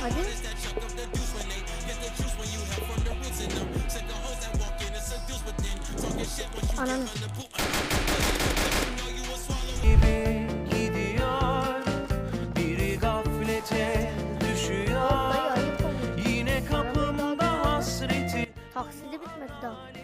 Hadi. Ananı. Taksidi bitmedi daha.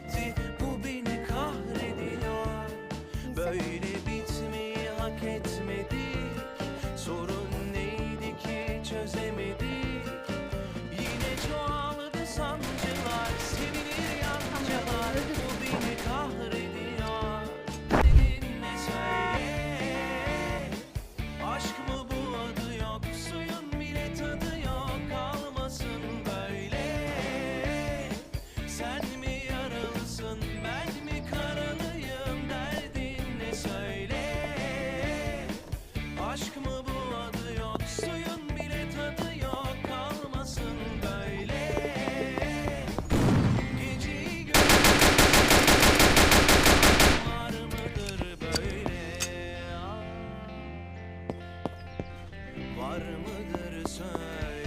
Mıdır söyle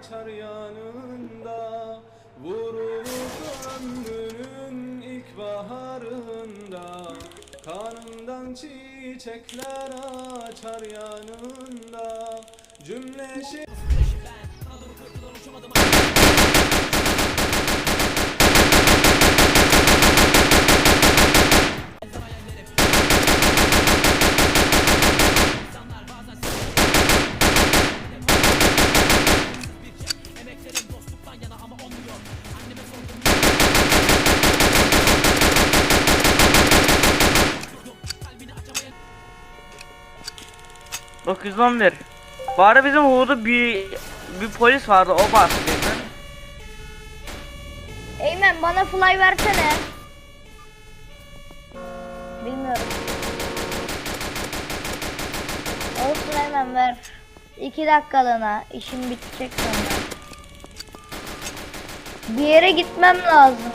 açar yanında Vurulur ömrünün ilk baharında. Kanından çiçekler açar yanında Cümle şey ...911. Bu ara bizim Uğur'da bir bir polis vardı o bastıydı. Eymen bana fly versene. Bilmiyorum. Olsun Eymen ver. İki dakikalığına işim bitecek sonra. Bir yere gitmem lazım.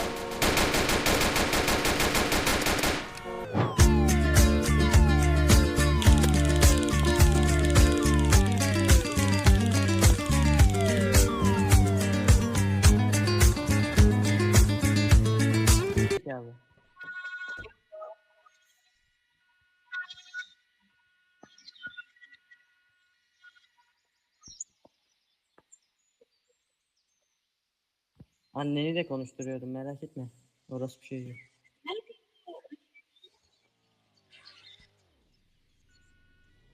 Anneni de konuşturuyordum merak etme. Orası bir şey yok.